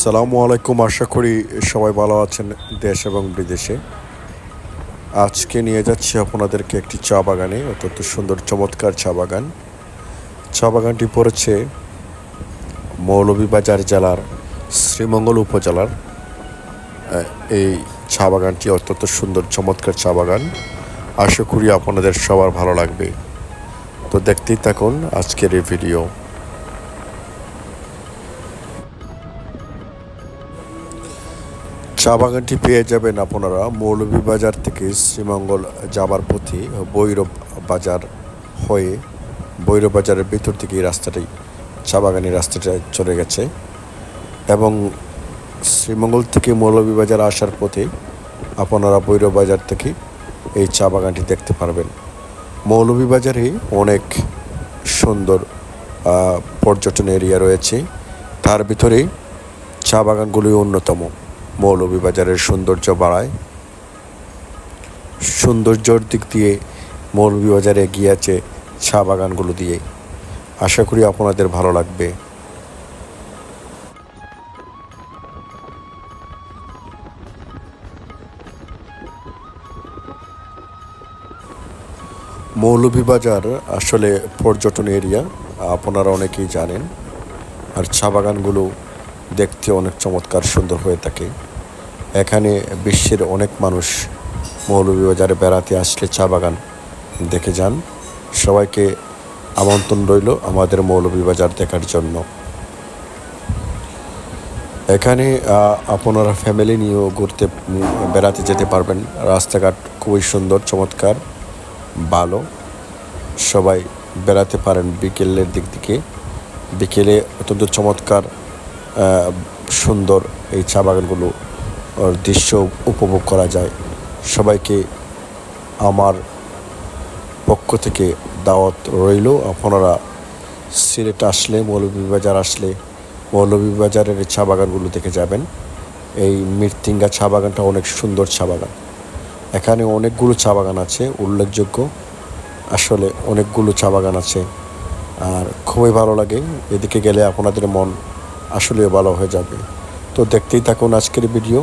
সালামু আলাইকুম, আশা করি সবাই ভালো আছেন দেশ এবং বিদেশে। আজকে নিয়ে যাচ্ছি আপনাদেরকে একটি চা বাগানে, অত্যন্ত সুন্দর, চমৎকার চা বাগান। চা বাগানটি পড়েছে মৌলভীবাজার জেলার শ্রীমঙ্গল উপজেলার। এই চা বাগানটি অত্যন্ত সুন্দর, চমৎকার চা বাগান। আশা করি আপনাদের সবার ভালো লাগবে। তো দেখতেই থাকুন আজকের এই ভিডিও। চা বাগানটি পেয়ে যাবেন আপনারা মৌলভীবাজার থেকে শ্রীমঙ্গল যাবার পথে বৈরব বাজার হয়ে বৈরব বাজারের ভিতর থেকে এই রাস্তাটাই চা বাগানের রাস্তাটা চলে গেছে এবং শ্রীমঙ্গল থেকে মৌলভীবাজার আসার পথে আপনারা বৈরব বাজার থেকে এই চা বাগানটি দেখতে পারবেন। মৌলভীবাজারে অনেক সুন্দর পর্যটন এরিয়া রয়েছে। তার ভিতরে চা বাগানগুলি অন্যতম। মৌলভীবাজারের সৌন্দর্য বাড়ায়। সৌন্দর্যর দিক দিয়ে মৌলভীবাজারে এগিয়ে আছে চা বাগানগুলো দিয়ে। আশা করি আপনাদের ভালো লাগবে। মৌলভীবাজার আসলে পর্যটন এরিয়া, আপনারা অনেকেই জানেন। আর চা বাগানগুলো দেখতে অনেক চমৎকার, সুন্দর হয়ে থাকে। এখানে বিশ্বের অনেক মানুষ মৌলভীবাজারে বেড়াতে আসলে চা বাগান দেখে যান। সবাইকে আমন্ত্রণ রইল আমাদের মৌলভীবাজার দেখার জন্য। এখানে আপনারা ফ্যামিলি নিয়েও ঘুরতে, বেড়াতে যেতে পারবেন। রাস্তাঘাট খুবই সুন্দর, চমৎকার, ভালো। সবাই বেড়াতে পারেন বিকেলের দিক থেকে। বিকেলে অত্যন্ত চমৎকার সুন্দর এই চা বাগানগুলো দৃশ্য উপভোগ করা যায়। সবাইকে আমার পক্ষ থেকে দাওয়াত রইল। আপনারা সিলেট আসলে, মৌলভীবাজার আসলে, মৌলভীবাজারের চা বাগানগুলো দেখে যাবেন। এই মৃত্যিঙ্গা চা বাগানটা অনেক সুন্দর চা বাগান। এখানে অনেকগুলো চা বাগান আছে, উল্লেখযোগ্য। আসলে অনেকগুলো চা বাগান আছে, আর খুবই ভালো লাগে। এদিকে গেলে আপনাদের মন আসলে ভালো হয়ে যাবে। তো দেখতেই থাকুন আজকের ভিডিও